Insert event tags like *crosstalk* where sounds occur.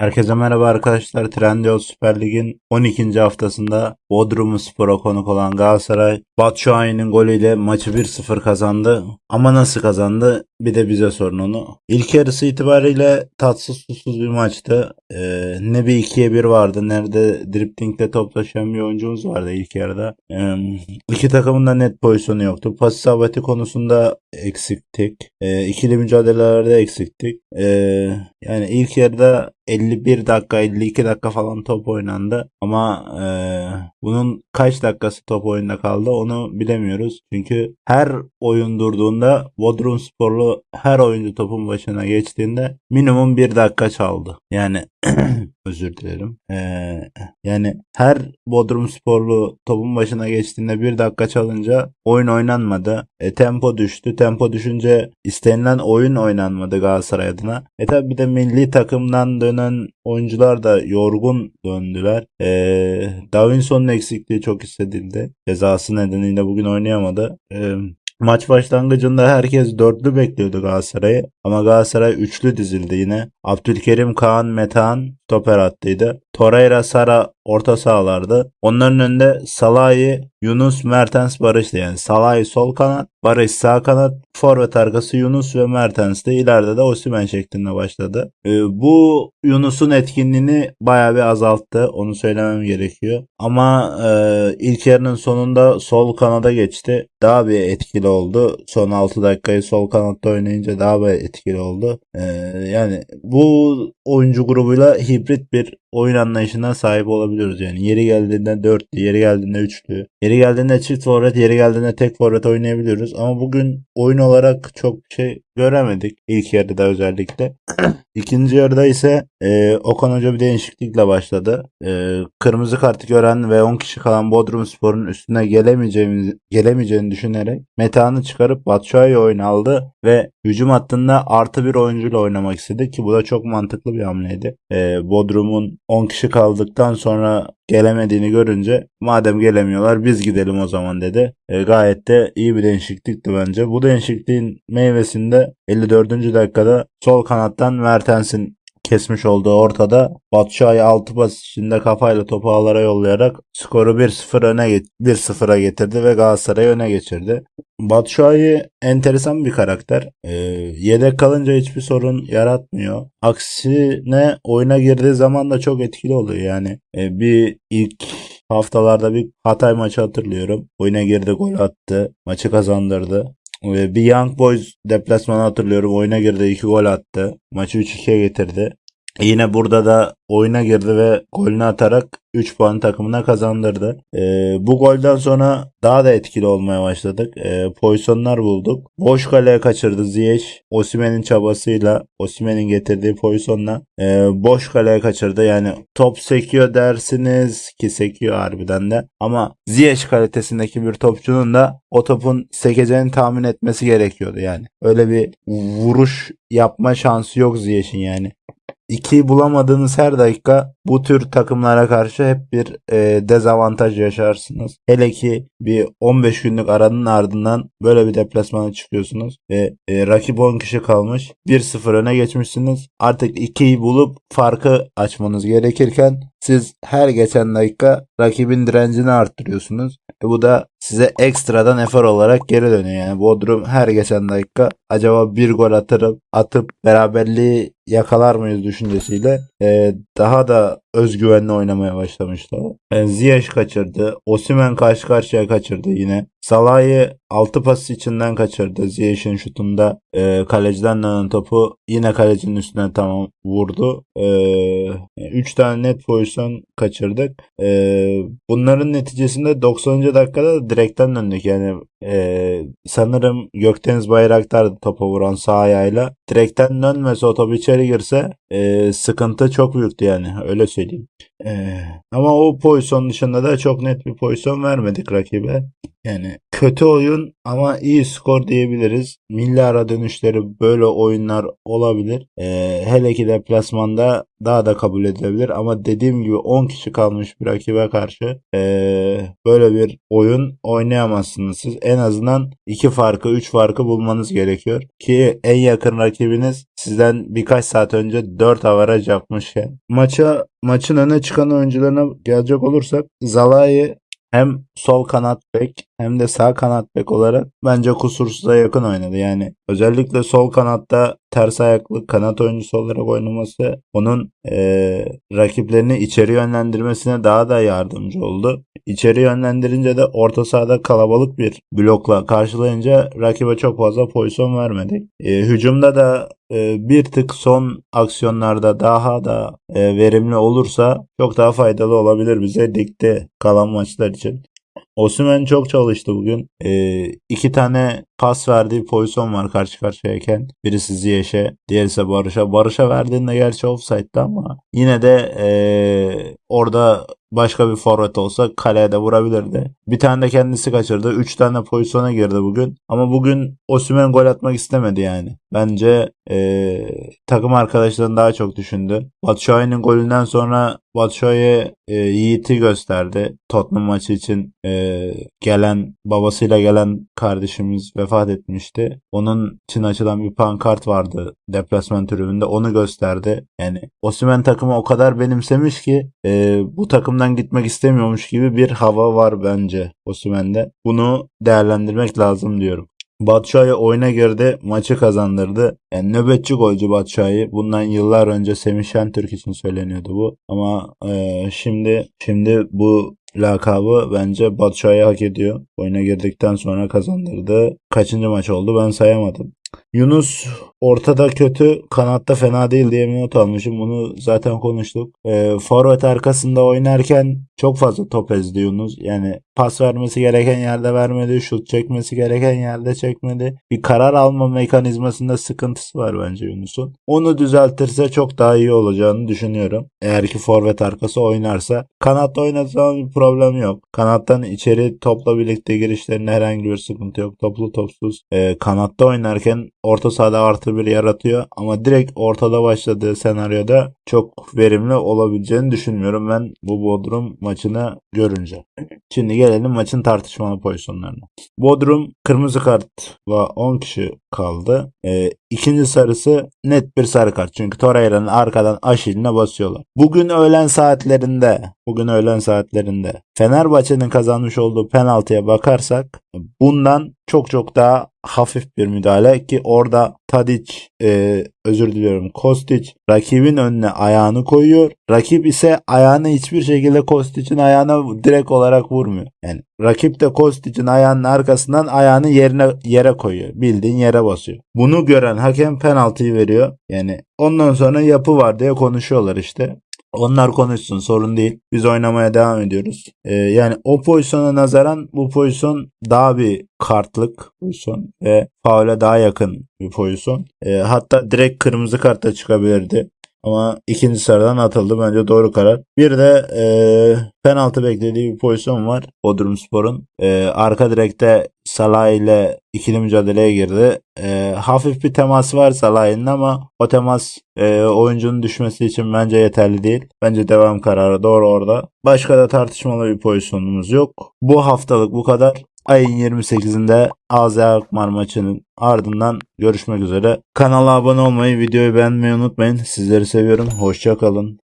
Herkese merhaba arkadaşlar. Trendyol Süper Lig'in 12. haftasında Bodrum Spor'a konuk olan Galatasaray Batshuayi'nin golüyle maçı 1-0 kazandı. Ama nasıl kazandı? Bir de bize sorun onu. İlk yarısı itibariyle tatsız tuzsuz bir maçtı. Ee, ne bir 2'ye 1 vardı. Nerede driplingle top taşıyan bir oyuncumuz vardı ilk yarıda. Ee, iki takımın da net pozisyonu yoktu. Pas isabeti konusunda eksiktik. Ee, ikili mücadelelerde eksiktik. Ee, yani ilk yarıda 51 dakika 52 dakika falan top oynandı ama e, bunun kaç dakikası top oyunda kaldı onu bilemiyoruz. Çünkü her oyun durduğunda Bodrum Sporlu her oyuncu topun başına geçtiğinde minimum bir dakika çaldı. Yani *clears throat* özür dilerim. E, yani her Bodrum Sporlu topun başına geçtiğinde bir dakika çalınca oyun oynanmadı. E, tempo düştü. Tempo düşünce istenilen oyun oynanmadı Galatasaray adına. E tabi bir de milli takımdan dönen oyuncular da yorgun döndüler. E, Davinson'un eksikliği çok hissedildi. Cezası nedeniyle bugün oynayamadı. E, Maç başlangıcında herkes dörtlü bekliyordu Galatasaray'ı. Ama Galatasaray üçlü dizildi yine. Abdülkerim, Kaan, Metehan stoper hattıydı. Torreira, Sara orta sahalardı. Onların önünde Salahi, Yunus, Mertens, Barış'tı. Yani Salahi sol kanat, Barış sağ kanat, forvet arkası Yunus ve Mertens'ti. İleride de Osimhen şeklinde başladı. Ee, bu Yunus'un etkinliğini bayağı bir azalttı. Onu söylemem gerekiyor. Ama e, ilk yarının sonunda sol kanada geçti. Daha bir etkili oldu. Son 6 dakikayı sol kanatta oynayınca daha bir etkili oldu. Ee, yani bu oyuncu grubuyla hibrit bir oyun anlayışına sahip olabiliyoruz. Yani yeri geldiğinde dörtlü, yeri geldiğinde üçlü, yeri geldiğinde çift forvet, yeri geldiğinde tek forvet oynayabiliyoruz. Ama bugün oyun olarak çok şey göremedik. İlk yarıda özellikle. *clears throat* İkinci yarıda ise e, Okan Hoca bir değişiklikle başladı. E, kırmızı kartı gören ve 10 kişi kalan Bodrum Spor'un üstüne gelemeyeceğimizi, gelemeyeceğini düşünerek Metehan'ı çıkarıp Batshuayi oyunu aldı ve hücum hattında artı bir oyuncuyla oynamak istedi ki bu da çok mantıklı bir hamleydi. E, Bodrum'un 10 kişi kaldıktan sonra gelemediğini görünce madem gelemiyorlar biz gidelim o zaman dedi. E, gayet de iyi bir değişiklikti bence. Bu değişikliğin meyvesinde 54. dakikada sol kanattan Mertens'in kesmiş olduğu ortada Batshuayi 6 pas içinde kafayla topu ağlara yollayarak skoru 1-0 öne get 1-0'a getirdi ve Galatasaray'ı öne geçirdi. Batshuayi enteresan bir karakter. Ee, yedek kalınca hiçbir sorun yaratmıyor. Aksine oyuna girdiği zaman da çok etkili oluyor yani. Ee, bir ilk haftalarda bir Hatay maçı hatırlıyorum. Oyuna girdi gol attı. Maçı kazandırdı. Bir Young Boys deplasmanı hatırlıyorum. Oyuna girdi 2 gol attı. Maçı 3-2'ye getirdi. Yine burada da oyuna girdi ve golünü atarak 3 puan takımına kazandırdı. Ee, bu golden sonra daha da etkili olmaya başladık. Ee, pozisyonlar bulduk. Boş kaleye kaçırdı Ziyech. Osimhen'in çabasıyla, Osimhen'in getirdiği pozisyonla e, boş kaleye kaçırdı. Yani top sekiyor dersiniz ki sekiyor harbiden de. Ama Ziyech kalitesindeki bir topçunun da o topun sekeceğini tahmin etmesi gerekiyordu yani. Öyle bir vuruş yapma şansı yok Ziyech'in yani. 2'yi bulamadığınız her dakika bu tür takımlara karşı hep bir e, dezavantaj yaşarsınız. Hele ki bir 15 günlük aranın ardından böyle bir deplasmana çıkıyorsunuz ve e, rakip 10 kişi kalmış. 1-0 öne geçmişsiniz. Artık 2'yi bulup farkı açmanız gerekirken siz her geçen dakika rakibin direncini arttırıyorsunuz. E bu da size ekstradan efor olarak geri dönüyor. Yani Bodrum her geçen dakika acaba bir gol atıp atıp beraberliği yakalar mıyız düşüncesiyle e, daha da özgüvenli oynamaya başlamıştı. E, Ziyech kaçırdı. Osimhen karşı karşıya kaçırdı yine. Salah'ı 6 pas içinden kaçırdı. Ziyech'in şutunda e, kaleciden dönen topu yine kalecinin üstüne tamam vurdu. 3 e, tane net pozisyon kaçırdık. E, bunların neticesinde 90. dakikada direkten döndük. Yani e, sanırım Gökdeniz Bayraktar topa vuran sağ ayağıyla direkten dönmese o top içeri girse e, sıkıntı çok büyüktü yani öyle söyleyeyim. E, ama o pozisyon dışında da çok net bir pozisyon vermedik rakibe. Yani kötü oyun ama iyi skor diyebiliriz. Milli ara dönüşleri böyle oyunlar olabilir. Ee, hele ki deplasmanda daha da kabul edilebilir. Ama dediğim gibi 10 kişi kalmış bir rakibe karşı ee, böyle bir oyun oynayamazsınız siz. En azından 2 farkı 3 farkı bulmanız gerekiyor. Ki en yakın rakibiniz sizden birkaç saat önce 4 avaraj yapmışken. Maça maçın öne çıkan oyuncularına gelecek olursak Zalai hem sol kanat bek hem de sağ kanat bek olarak bence kusursuza yakın oynadı. Yani özellikle sol kanatta ters ayaklı kanat oyuncusu olarak oynaması onun eee, rakiplerini içeri yönlendirmesine daha da yardımcı oldu. İçeri yönlendirince de orta sahada kalabalık bir blokla karşılayınca rakibe çok fazla pozisyon vermedik. Eee, hücumda da e, bir tık son aksiyonlarda daha da e, verimli olursa çok daha faydalı olabilir bize ligde kalan maçlar için. Osimhen çok çalıştı bugün. E, iki tane pas verdiği pozisyon var karşı karşıyayken. Birisi Ziyech'e, diğeri ise Barış'a. Barış'a verdiğinde gerçi offside'dı ama yine de e, orada başka bir forvet olsa kaleye de vurabilirdi. Bir tane de kendisi kaçırdı. Üç tane pozisyona girdi bugün. Ama bugün Osimhen gol atmak istemedi yani. Bence eee, takım arkadaşlarını daha çok düşündü. Batshuayi'nin golünden sonra Batshuayi e, Yiğit'i gösterdi. Tottenham maçı için e, gelen babasıyla gelen kardeşimiz vefat etmişti. Onun için açılan bir pankart vardı deplasman tribünde. Onu gösterdi. Yani Osimhen takımı o kadar benimsemiş ki e, bu takımdan gitmek istemiyormuş gibi bir hava var bence Osimhen'de. Bunu değerlendirmek lazım diyorum. Batshuayi oyuna girdi, maçı kazandırdı. Yani nöbetçi golcü Batshuayi. Bundan yıllar önce Semih Şentürk için söyleniyordu bu. Ama e, şimdi şimdi bu lakabı bence Batshuayi hak ediyor. Oyuna girdikten sonra kazandırdı. Kaçıncı maç oldu ben sayamadım. Yunus ortada kötü, kanatta fena değil diye bir not almışım. Bunu zaten konuştuk. E, forvet arkasında oynarken çok fazla top ezdi Yunus. Yani pas vermesi gereken yerde vermedi, şut çekmesi gereken yerde çekmedi. Bir karar alma mekanizmasında sıkıntısı var bence Yunus'un. Onu düzeltirse çok daha iyi olacağını düşünüyorum. Eğer ki forvet arkası oynarsa. Kanatta oynasa bir problem yok. Kanattan içeri topla birlikte girişlerinde herhangi bir sıkıntı yok. Toplu topsuz. E, kanatta oynarken orta sahada artı bir yaratıyor. Ama direkt ortada başladığı senaryoda çok verimli olabileceğini düşünmüyorum ben bu Bodrum maçını görünce. Şimdi gelelim maçın tartışmalı pozisyonlarına. Bodrum kırmızı kartla 10 kişi kaldı. Ee, ikinci sarısı net bir sarı kart. Çünkü Torreira'nın arkadan aşiline basıyorlar. Bugün öğlen saatlerinde bugün öğlen saatlerinde Fenerbahçe'nin kazanmış olduğu penaltıya bakarsak bundan çok çok daha hafif bir müdahale ki orada Tadic e, özür diliyorum Kostic rakibin önüne ayağını koyuyor. Rakip ise ayağını hiçbir şekilde Kostic'in ayağına direkt olarak vurmuyor. Yani rakip de Kostic'in ayağının arkasından ayağını yerine yere koyuyor. Bildiğin yere basıyor. Bunu gören hakem penaltıyı veriyor. Yani ondan sonra yapı var diye konuşuyorlar işte. Onlar konuşsun sorun değil. Biz oynamaya devam ediyoruz. Ee, yani o pozisyona nazaran bu pozisyon daha bir kartlık pozisyon ve faule daha yakın bir pozisyon. Ee, hatta direkt kırmızı kartta çıkabilirdi. Ama ikinci sıradan atıldı. Bence doğru karar. Bir de e, penaltı beklediği bir pozisyon var. Bodrum Spor'un. E, arka direkte Salah ile ikili mücadeleye girdi. E, hafif bir teması var Salah'ın ama o temas e, oyuncunun düşmesi için bence yeterli değil. Bence devam kararı doğru orada. Başka da tartışmalı bir pozisyonumuz yok. Bu haftalık bu kadar. Ayın 28'inde AZ maçının ardından görüşmek üzere. Kanala abone olmayı, videoyu beğenmeyi unutmayın. Sizleri seviyorum. Hoşça kalın.